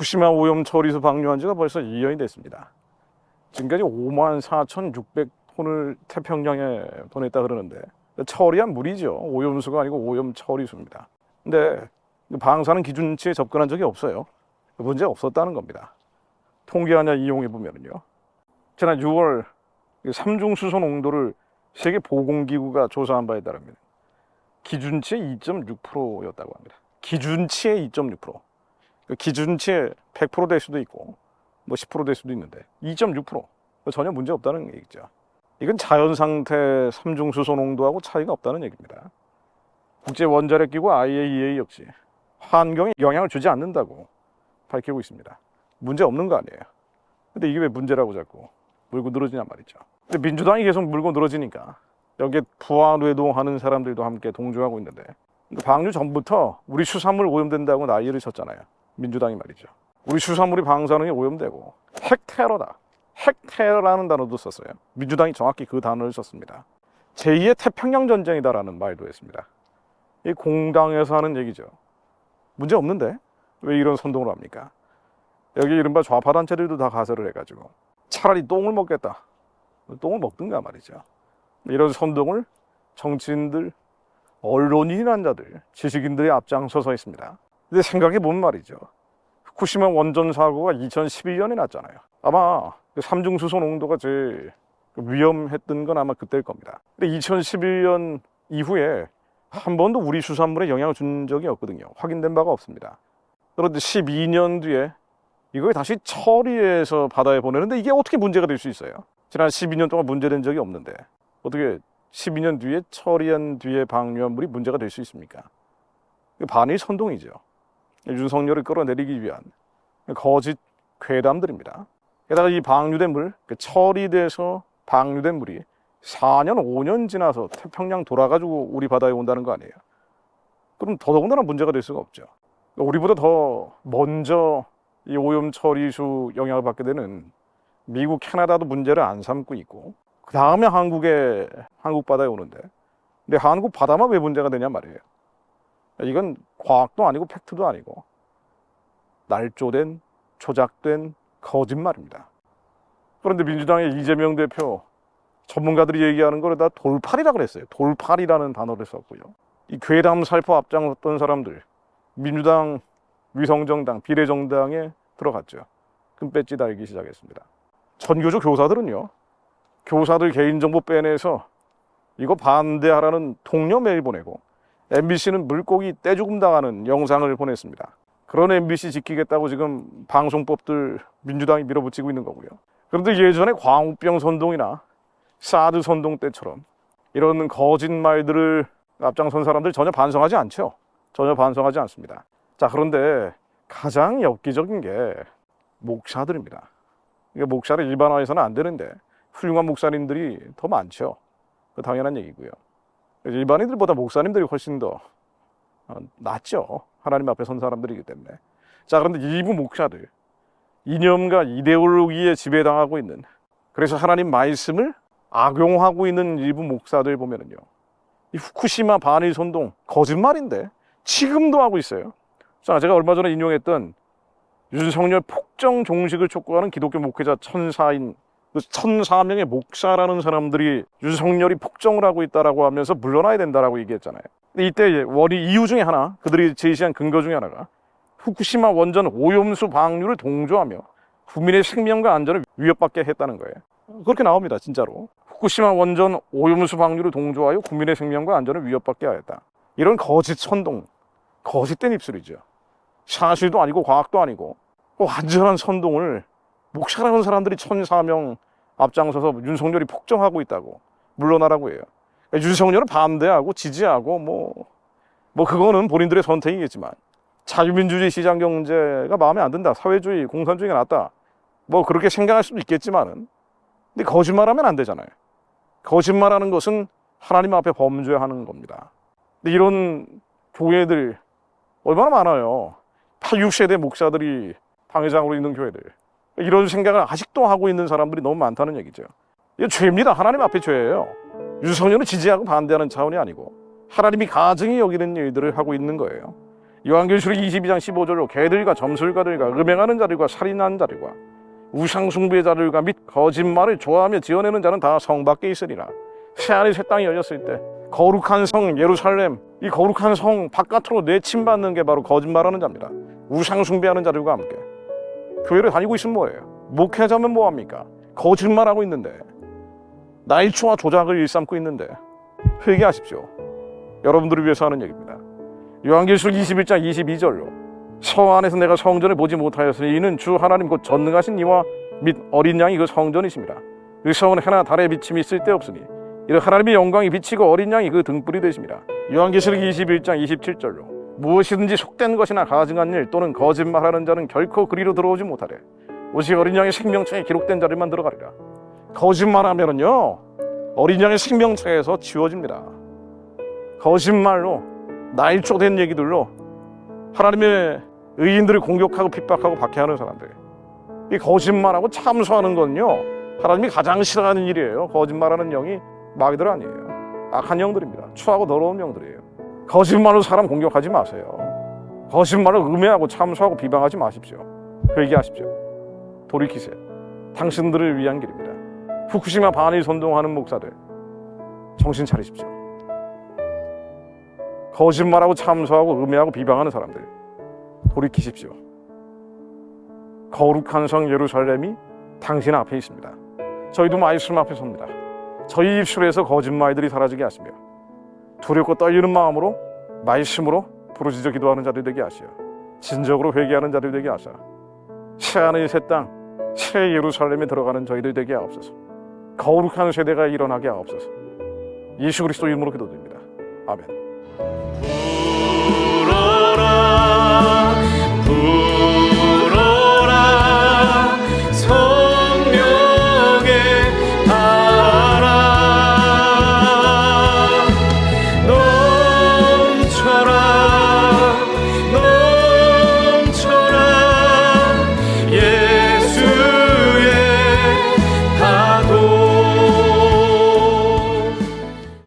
후쿠시마 오염 처리수 방류한 지가 벌써 2년이 됐습니다. 지금까지 5만 4,600톤을 태평양에 보냈다 그러는데 처리한 물이죠. 오염수가 아니고 오염 처리수입니다. 근데 방사능 기준치에 접근한 적이 없어요. 문제 없었다는 겁니다. 통계하냐 이용해 보면은요. 지난 6월 삼중 수소 농도를 세계 보건기구가 조사한 바에 따르면 기준치의 2.6%였다고 합니다. 기준치의 2.6%. 그 기준치에 100%될 수도 있고 뭐 10%될 수도 있는데 2.6% 전혀 문제 없다는 얘기죠. 이건 자연 상태 삼중 수소 농도하고 차이가 없다는 얘기입니다. 국제 원자력 기구 IAEA 역시 환경에 영향을 주지 않는다고 밝히고 있습니다. 문제 없는 거 아니에요. 근데 이게 왜 문제라고 자꾸 물고 늘어지냔 말이죠. 근데 민주당이 계속 물고 늘어지니까 여기에 부하뇌동하는 사람들도 함께 동조하고 있는데 그 방류 전부터 우리 수산물 오염된다고 난리를 쳤잖아요. 민주당이 말이죠. 우리 수산물이 방사능에 오염되고 핵 테러다. 핵 테러라는 단어도 썼어요. 민주당이 정확히 그 단어를 썼습니다. 제2의 태평양 전쟁이다라는 말도 했습니다. 이 공당에서 하는 얘기죠. 문제 없는데 왜 이런 선동을 합니까? 여기 이른바 좌파 단체들도 다 가세를 해가지고 차라리 똥을 먹겠다. 똥을 먹든가 말이죠. 이런 선동을 정치인들, 언론인이란 자들, 지식인들이 앞장서서 했습니다. 근데 생각해 보면 말이죠. 후쿠시마 원전 사고가 2011년에 났잖아요. 아마 그 삼중 수소 농도가 제일 위험했던 건 아마 그때일 겁니다. 근데 2011년 이후에 한 번도 우리 수산물에 영향을 준 적이 없거든요. 확인된 바가 없습니다. 그런데 12년 뒤에 이걸 다시 처리해서 바다에 보내는데 이게 어떻게 문제가 될 수 있어요? 지난 12년 동안 문제된 적이 없는데 어떻게 12년 뒤에 처리한 뒤에 방류한 물이 문제가 될 수 있습니까? 반일 선동이죠. 윤석열을 끌어내리기 위한 거짓 괴담들입니다. 게다가 이 방류된 물, 그 처리돼서 방류된 물이 4년, 5년 지나서 태평양 돌아가지고 우리 바다에 온다는 거 아니에요? 그럼 더더군다나 문제가 될 수가 없죠. 우리보다 더 먼저 이 오염 처리수 영향을 받게 되는 미국, 캐나다도 문제를 안 삼고 있고 그 다음에 한국에 한국 바다에 오는데 근데 한국 바다만 왜 문제가 되냐 말이에요. 이건 과학도 아니고 팩트도 아니고 날조된 조작된 거짓말입니다. 그런데 민주당의 이재명 대표 전문가들이 얘기하는 걸다 돌팔이라 그랬어요. 돌팔이라는 단어를 썼고요. 이 괴담 살포 앞장섰던 사람들 민주당 위성정당 비례정당에 들어갔죠. 금배지 달기 시작했습니다. 전교조 교사들은요. 교사들 개인정보 빼내서 이거 반대하라는 통려 메일 보내고 MBC는 물고기 떼죽음 당하는 영상을 보냈습니다. 그런 MBC 지키겠다고 지금 방송법들 민주당이 밀어붙이고 있는 거고요. 그런데 예전에 광우병 선동이나 사드 선동 때처럼 이런 거짓말들을 앞장선 사람들 전혀 반성하지 않죠. 전혀 반성하지 않습니다. 자, 그런데 가장 엽기적인 게 목사들입니다. 이게 목사를 일반화해서는 안 되는데 훌륭한 목사님들이 더 많죠. 그 당연한 얘기고요. 일반인들보다 목사님들이 훨씬 더 어, 낫죠. 하나님 앞에 선 사람들이기 때문에. 자, 그런데 일부 목사들 이념과 이데올로기에 지배당하고 있는 그래서 하나님 말씀을 악용하고 있는 일부 목사들 보면은요. 이 후쿠시마 반일 선동 거짓말인데 지금도 하고 있어요. 자, 제가 얼마 전에 인용했던 윤석열 폭정 종식을 촉구하는 기독교 목회자 천사인 그 천사명의 목사라는 사람들이 윤석열이 폭정을 하고 있다라고 하면서 물러나야 된다라고 얘기했잖아요. 이때 원인 이유 중에 하나 그들이 제시한 근거 중에 하나가 후쿠시마 원전 오염수 방류를 동조하며 국민의 생명과 안전을 위협받게 했다는 거예요. 그렇게 나옵니다, 진짜로. 후쿠시마 원전 오염수 방류를 동조하여 국민의 생명과 안전을 위협받게 하였다. 이런 거짓 선동, 거짓된 입술이죠. 사실도 아니고 과학도 아니고 완전한 선동을 목사라는 사람들이 천사명 앞장서서 윤석열이 폭정하고 있다고 물러나라고 해요. 그러니까 윤석열은 반대하고 지지하고 뭐, 뭐 그거는 본인들의 선택이겠지만 자유민주주의 시장 경제가 마음에 안 든다. 사회주의, 공산주의가 낫다. 뭐 그렇게 생각할 수도 있겠지만은 근데 거짓말하면 안 되잖아요. 거짓말하는 것은 하나님 앞에 범죄하는 겁니다. 근데 이런 교회들 얼마나 많아요. 8, 6세대 목사들이 당회장으로 있는 교회들. 이런 생각을 아직도 하고 있는 사람들이 너무 많다는 얘기죠. 이거 죄입니다. 하나님 앞에 죄예요. 윤석열은 지지하고 반대하는 차원이 아니고 하나님이 가증히 여기는 일들을 하고 있는 거예요. 요한계시록 22장 15절로 개들과 점술가들과 음행하는 자들과 살인하는 자들과 우상숭배의 자들과 및 거짓말을 좋아하며 지어내는 자는 다 성 밖에 있으리라 새하늘 새 땅이 열렸을 때 거룩한 성 예루살렘 이 거룩한 성 바깥으로 내침받는 게 바로 거짓말하는 자입니다 우상숭배하는 자들과 함께 교회를 다니고 있으면 뭐예요? 목회자면 뭐합니까? 거짓말하고 있는데 나일초와 조작을 일삼고 있는데 회개하십시오 여러분들을 위해서 하는 얘기입니다 요한계시록 21장 22절로 성 안에서 내가 성전을 보지 못하였으니 이는 주 하나님 곧 전능하신 이와 및 어린 양이 그 성전이십니다. 그 성은 해나 달의 비침이 쓸데없으니 이는 하나님의 영광이 비치고 어린 양이 그 등불이 되십니다. 요한계시록 21장 27절로 무엇이든지 속된 것이나 가증한 일 또는 거짓말하는 자는 결코 그리로 들어오지 못하래. 오직 어린 양의 생명책에 기록된 자들만 들어가리라. 거짓말하면은요 어린 양의 생명책에서 지워집니다. 거짓말로 나일조된 얘기들로 하나님의 의인들을 공격하고 핍박하고 박해하는 사람들. 이 거짓말하고 참소하는 건요. 하나님이 가장 싫어하는 일이에요. 거짓말하는 영이 마귀들 아니에요. 악한 영들입니다. 추하고 더러운 영들이에요. 거짓말로 사람 공격하지 마세요. 거짓말을 음해하고 참소하고 비방하지 마십시오. 회개하십시오. 돌이키세요. 당신들을 위한 길입니다. 후쿠시마 반일 선동하는 목사들 정신 차리십시오. 거짓말하고 참소하고 음해하고 비방하는 사람들 돌이키십시오. 거룩한 성 예루살렘이 당신 앞에 있습니다. 저희도 말씀 앞에 섭니다. 저희 입술에서 거짓말들이 사라지게 하시며 두렵고 떨리는 마음으로 말씀으로 부르짖어 기도하는 자들 되게 하시어 진정으로 회개하는 자들 되게 하사 새하늘 새땅 새 예루살렘에 들어가는 저희들 되게 하옵소서. 거룩한 세대가 일어나게 하옵소서. 예수 그리스도 이름으로 기도드립니다. 아멘.